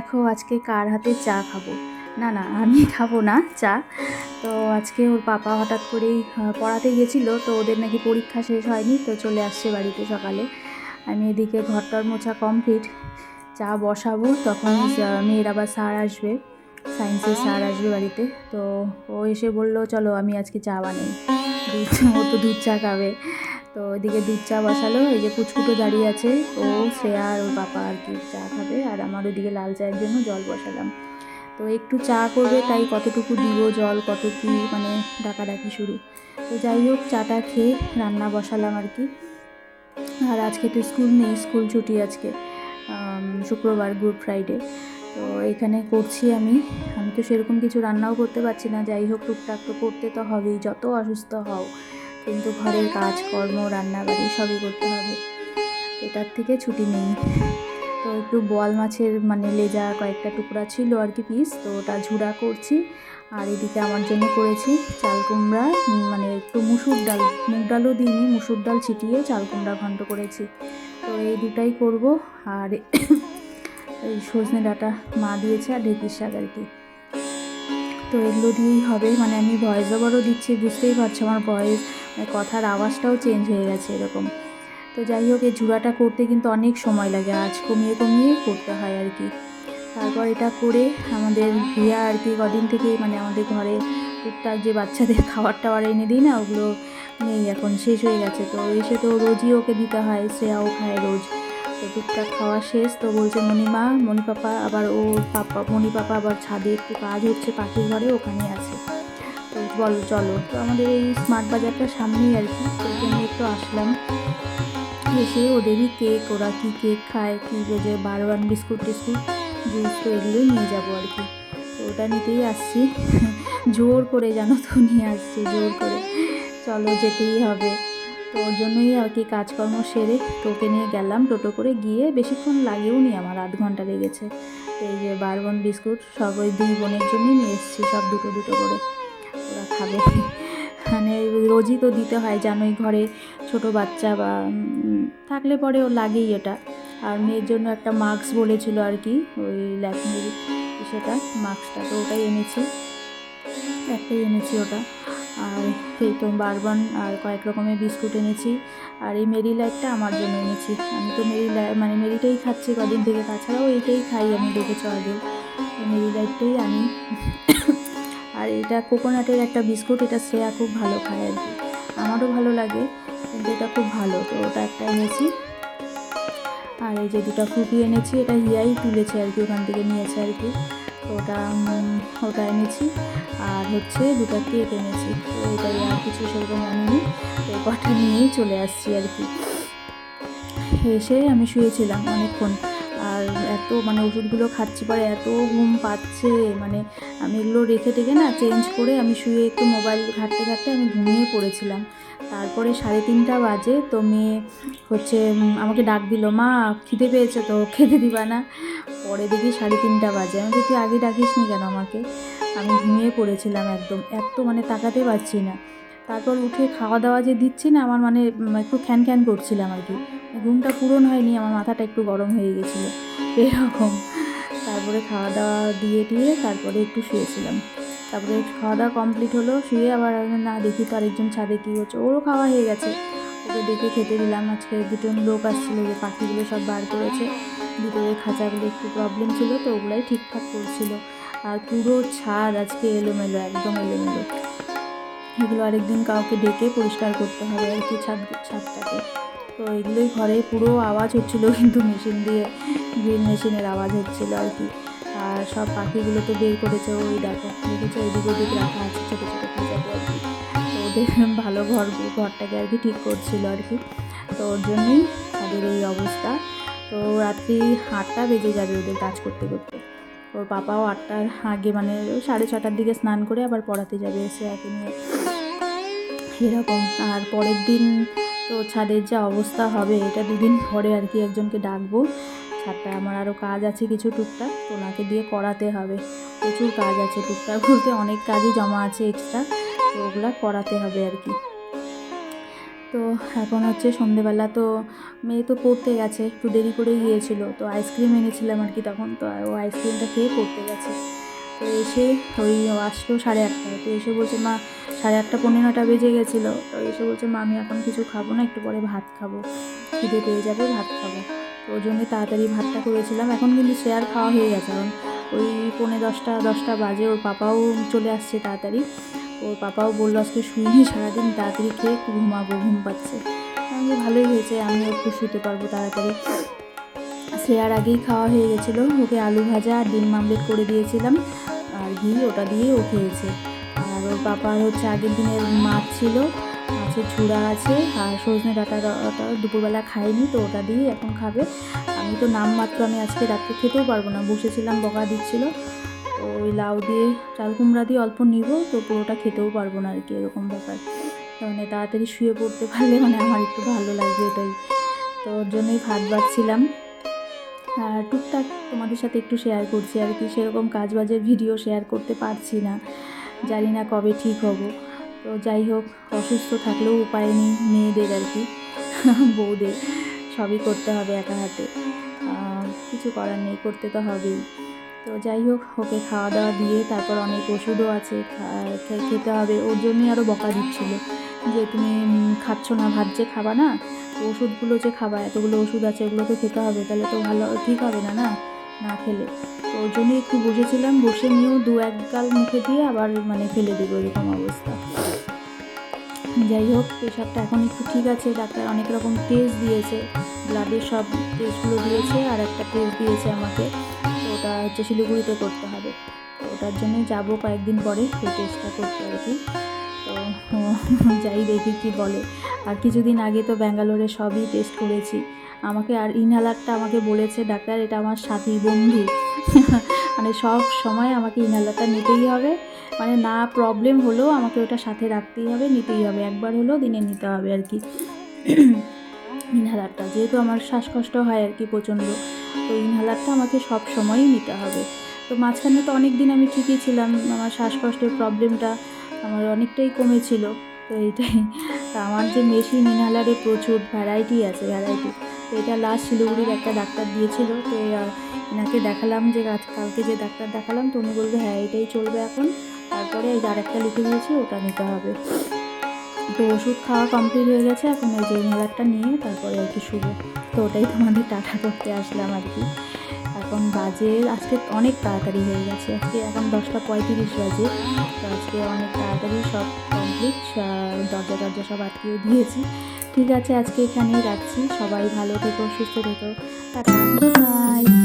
দেখো আজকে কার হাতে চা খাব। না না, আমি খাব না চা। তো আজকে ওর পাপা হঠাৎ করেই পড়াতে গেছিল তো ওদের নাকি পরীক্ষা শেষ হয়নি, তো চলে আসছে বাড়িতে সকালে। আমি এদিকে ঘরটার মোছা কমপ্লিট চা বসাবো, তখন মেয়ের আবার স্যার আসবে সায়েন্সের স্যার আসবে বাড়িতে। তো ও এসে বলল, চলো, আমি আজকে চা বানাই। দুধ, ও তো দুধ চা খাবে। তো ওইদিকে দুধ চা বসালো, এই যে পুচকুটো দাঁড়িয়ে আছে, ও শ্রেয়া আর ওর পাপা আর কি চা খাবে, আর আমার ওইদিকে লাল চায়ের জন্য জল বসালাম। তো একটু চা করবে, তাই কতটুকু দিব, জল, কত কী মানে ডাকাডাকি শুরু। তো যাই হোক, চাটা খেয়ে রান্না বসালাম আর কি। আর আজকে তো স্কুল নেই, স্কুল ছুটি আজকে শুক্রবার, গুড ফ্রাইডে। তো এখানে করছি আমি আমি তো সেরকম কিছু রান্নাও করতে পারছি না, যাই হোক, টুকটাক তো করতে তো হবেই, যত অসুস্থ হও। কিন্তু ঘরের কাজকর্ম, রান্নাবাড়ি সবই করতে হবে। এটার থেকে ছুটি নেই। তো একটু বোয়াল মাছের মানে লেজা কয়েকটা টুকরা ছিল আর কি পিস তো ওটা ঝুড়া করছি। আর এদিকে আমার জন্য করেছি চাল কুমড়া মানে একটু মুসুর ডাল। মুগ ডালও দিইনি, মুসুর ডাল ছিটিয়ে চাল কুমড়া ঘন্ট করেছি। তো এই দুটাই করব। আর এই সজনে ডাঁটা মা দিয়েছে আর ঢেঁকির শাক আর কি। তো এগুলো দিয়েই হবে। মানে আমি ভয়েস ওভারও দিচ্ছি, বুঝতেই পারছ আমার ভয়েস কথার আওয়াজটাও চেঞ্জ হয়ে গেছে এরকম। তো যাই হোক, এই ঝুড়াটা করতে কিন্তু অনেক সময় লাগে, আজ কমিয়ে কমিয়ে করতে হয় আর কি। তারপর এটা করে আমাদের ভিয়া আর কি কদিন থেকেই মানে আমাদের ঘরে টুকটাক যে বাচ্চাদের খাবার টাবার এনে দিই না, ওগুলো নেই এখন, শেষ হয়ে গেছে। তো এসে তো রোজই ওকে দিতে হয়, শ্রেয়াও খায় রোজ। তো টুকটাক খাওয়া শেষ, তো বলছে মণিমা মণি পাপা আবার ও, পাপা মণি পাপা আবার ছাদে একটু কাজ হচ্ছে পাখির ঘরে, ওখানে আছে। বল, চলো। তো আমাদের এই স্মার্ট বাজারটার সামনেই আর কি, তো ওখানে একটু আসলাম। এসে ওদেরই কেক ওরা কী কেক খায়, কী যে বারওয়ান বিস্কুট টিস্কুট জুস তো এগুলোই নিয়ে যাব আর কি। তো ওটা নিতেই আসছি। জোর করে জানো তো, নিয়ে আসছি, জোর করে। চলো যেতেই হবে। তো ওর জন্যই আর কি কাজকর্ম সেরে টোকে নিয়ে গেলাম, টোটো করে গিয়ে বেশিক্ষণ লাগেও নি, আমার আধ ঘণ্টা লেগেছে। এই যে বারবন বিস্কুট সব ওই দুই বোনের জন্যই নিয়ে এসেছি, সব দুটো দুটো করে। খাবে। মানে রোজই তো দিতে হয় জানোই ঘরে ছোট বাচ্চা বা থাকলে পরে ও লাগেই এটা। আর মেয়ের জন্য একটা মাস্ক বলেছিল আর কি, ওই ল্যাকমির সেটা, মাস্কটা তো ওটাই এনেছি। একটাই এনেছি ওটা। আর এই তো বারবান আর কয়েক রকমের বিস্কুট এনেছি। আর এই মেরি লাইটটা আমার জন্য এনেছি। আমি তো মেরি লাই মানে মেরিটাই খাচ্ছি কদিন থেকে, তাছাড়াও এইটাই খাই আমি দেখেছ আগে। মেরি লাইটটাই আনি। আর এটা কোকোনাটের একটা বিস্কুট, এটা শ্রেয়া খুব ভালো খায় আর কি। আমারও ভালো লাগে, কিন্তু এটা খুব ভালো, তো ওটা একটা এনেছি। আর এই যে দুটো ফ্রুটি এনেছি, এটা হিয়াই তুলেছে আর কি, ওখান থেকে নিয়েছে আর কি। ওটা ওটা এনেছি, আর হচ্ছে দুটো কেক এনেছি। তো এটাই আর কিছু সেরকম আনিনি, তো কটা নিয়েই চলে আসছি আর কি। এসে আমি শুয়েছিলাম অনেকক্ষণ। এত মানে ওষুধগুলো খাচ্ছি পরে এত ঘুম পাচ্ছে মানে আমি এগুলো রেখে টেখে না চেঞ্জ করে আমি শুয়ে একটু মোবাইল ঘাঁটতে ঘাঁটতে আমি ঘুমিয়ে পড়েছিলাম। তারপরে সাড়ে তিনটা বাজে তো মেয়ে হচ্ছে আমাকে ডাক দিল, মা, খিদে পেয়েছে তো খেতে দিবা না। পরে দেখি সাড়ে তিনটা বাজে। আমি তুই আগে ডাকিস নি কেন আমাকে? আমি ঘুমিয়ে পড়েছিলাম একদম, এত মানে তাকাতে পারছি না। তারপর উঠে খাওয়া দাওয়া যে দিচ্ছি না, আমার মানে একটু খ্যান খ্যান করছিলাম আর কি। ঘুমটা পূরণ হয়নি, আমার মাথাটা একটু গরম হয়ে গেছিল। এরকম। তারপরে খাওয়া দাওয়া দিয়ে দিয়ে তারপরে একটু শুয়েছিলাম। তারপরে খাওয়া দাওয়া কমপ্লিট হলো, শুয়ে আবার না দেখি তো আরেকজন ছাদে কী হচ্ছে ওরও খাওয়া হয়ে গেছে। ওকে ডেকে খেতে দিলাম। আজকে দুটো লোক আসছিল যে পাখিগুলো সব বার করেছে। ভিতরে খাঁচাগুলো একটু প্রবলেম ছিল তো ওগুলাই ঠিকঠাক করছিল। আর পুরো ছাদ আজকে এলোমেলো, একদম এলোমেলো। এগুলো আরেকদিন কাউকে ডেকে পরিষ্কার করতে হবে আর কি ছাদ, ছাদটাকে। তো এগুলোই ঘরে পুরো আওয়াজ হচ্ছিল কিন্তু মেশিন দিয়ে। গ্রিল মেশিনের আওয়াজ হচ্ছিল আর কি। আর সব পাখিগুলো তো বের করেছে, ওই দেখো, দেখেছ? এদিক ওদিক রাখা আছে, ছোটো ছোটো খাঁচাতে আর কি। তো ওদের ভালো ঘর, ঘরটাকে আর কি ঠিক করছিল আর কি। তো ওর জন্যই তাদের এই অবস্থা। তো রাত্রি আটটা বেজে যাবে ওদের কাজ করতে করতে। ওর পাপাও আটটার আগে মানে সাড়ে ছটার দিকে স্নান করে আবার পড়াতে যাবে এসে একে নিয়ে। এরকম। আর পরের দিন তো ছাদের যা অবস্থা হবে, এটা দুদিন পরে আর কি একজনকে ডাকবো। ছাদটা। আমার আরও কাজ আছে কিছু টুকটাক তো ওনাকে দিয়ে করাতে হবে। প্রচুর কাজ আছে টুকটাক বলতে, অনেক কাজই জমা আছে এক্সট্রা তো ওগুলা করাতে হবে আর কি। তো এখন হচ্ছে সন্ধেবেলা, তো মেয়ে তো পড়তে গেছে, একটু দেরি করেই গিয়েছিল, তো আইসক্রিম এনেছিলাম আর কি তখন, তো ও আইসক্রিমটা খেয়ে পড়তে গেছে। তো এসে ওই আসলো সাড়ে আটটায়, তো এসে বলছে, মা, সাড়ে আটটা পনেরোটা বেজে গেছিল। তো এসে বলছে, মা, আমি এখন কিছু খাব না, একটু পরে ভাত খাব। খিদে পেয়ে যাবে, ভাত খাব। ওই জন্যই তাড়াতাড়ি ভাতটা করেছিলাম। এখন কিন্তু শেয়ার খাওয়া হয়ে গেছে। কারণ ওই পৌনে দশটা দশটা বাজে, ওর পাপাও চলে আসছে তাড়াতাড়ি। ওর পাপাও বলল, আজকে শুইনি সারাদিন তাড়াতাড়ি খেয়ে একটু ঘুমাবো, ঘুম পাচ্ছে। আমি ভালোই হয়েছে, আমিও একটু শুতে পারব তাড়াতাড়ি। শ্রেয়ার আগেই খাওয়া হয়ে গেছিল। ওকে আলু ভাজা আর ডিম মামলেট করে দিয়েছিলাম। আর ঘি ওটা দিয়ে ও খেয়েছে। আর ওর পাপার হচ্ছে আগের দিনের মাছ ছিল। মাছের ঝুড়া আছে, আর সজনে ডাটা দুপুরবেলা খাইনি, তো ওটা দিয়ে এখন খাবে। আমি তো নামমাত্র আমি আজকে রাত্রে খেতেও পারব না, বসেছিলাম বকা দিচ্ছিল। তো ওই লাউ দিয়ে চাল কুমড়া দিয়ে অল্প নিব, তো পুরোটা খেতেও পারব না আর কি, এরকম ব্যাপার। মানে তাড়াতাড়ি শুয়ে পড়তে পারলে মানে আমার একটু ভালো লাগবে এটাই। তো ওর জন্যই ভাত বাড়ছিলাম। আর টুকটাক তোমাদের সাথে একটু শেয়ার করছি আর কি, সেরকম কাজবাজের ভিডিও শেয়ার করতে পারছি না। জানি না কবে ঠিক হব। তো যাই হোক, অসুস্থ থাকলেও উপায় নেই, মেয়েদের আর কি। বউদের, সবই করতে হবে একা হাতে। কিছু করার নেই, করতে তো হবেই। তো যাই হোক, ওকে খাওয়া দাওয়া দিয়ে তারপর অনেক ওষুধও আছে খেতে হবে। ওর জন্যই আরও বকা দিচ্ছিল যে, তুমি খাচ্ছ না, ভাত যে খাবা না? ওষুধগুলো যে খাবা, এতগুলো ওষুধ আছে ওগুলো তো খেতে হবে। তাহলে তো ভালো, ঠিক হবে না না? না খেলে। তো ওর জন্যই একটু বসেছিলাম, বসে নিয়েও দু এক গাল মুখে দিয়ে আবার মানে ফেলে দেবো এরকম অবস্থা। যাই হোক প্রেশারটা এখন একটু ঠিক আছে। ডাক্তার অনেক রকম টেস্ট দিয়েছে। ব্লাডের সব টেস্টগুলো দিয়েছে আর একটা টেস্ট দিয়েছে আমাকে। ওটা হচ্ছে শিলিগুড়িতে করতে হবে। তো ওটার জন্য যাব কয়েকদিন পরে সেই টেস্টটা করতে আর কি। তো যাই দেখি কি বলে। আর কিছুদিন আগে তো ব্যাঙ্গালোরে সবই টেস্ট করেছি। আমাকে আর ইনহেলারটা আমাকে বলেছে, ডাক্তার, এটা আমার সাথী বন্ধু। মানে সব সময় আমাকে ইনহেলারটা নিতেই হবে। মানে না প্রবলেম হলেও আমাকে ওটা সাথে রাখতেই হবে, নিতেই হবে। একবার হলেও দিনে নিতে হবে আর কি। ইনহেলারটা, যেহেতু আমার শ্বাসকষ্ট হয় আর কি প্রচণ্ড, তো ইনহেলারটা আমাকে সব সময়ই নিতে হবে। তো মাঝখানে তো অনেক দিন আমি ঠিকই ছিলাম, আমার শ্বাসকষ্টের প্রবলেমটা আমার অনেকটাই কমেছিল। তো এইটাই। তা আমার যে মেশিন ইনহেলারে প্রচুর ভ্যারাইটি আছে ভ্যারাইটি তো এটা লাস্ট শিলিগুড়ির একটা ডাক্তার দিয়েছিল। তো এনাকে দেখালাম যে কালকে যে ডাক্তার দেখালাম, তো উনি বলবে হ্যাঁ এটাই চলবে এখন। তারপরে এই আরেকটা লিখে দিয়েছি, ওটা নিতে হবে। তো ওষুধ খাওয়া কমপ্লিট হয়ে গেছে, এখন এই যে ইনহেলারটা নিয়ে তারপরে আর কি শুভ তো ওটাই তোমাদের টাটা করতে আসলাম আর কি। এখন বাজে, আজকে অনেক তাড়াতাড়ি হয়ে গেছে। আজকে এখন দশটা পঁয়ত্রিশ বাজে। তো আজকে অনেক তাড়াতাড়ি সব কমপ্লিট দরজা দরজা সব আটকিয়ে দিয়েছি। ঠিক আছে, আজকে এখানেই রাখছি। সবাই ভালো থেকো, সুস্থ থেকো। Good night.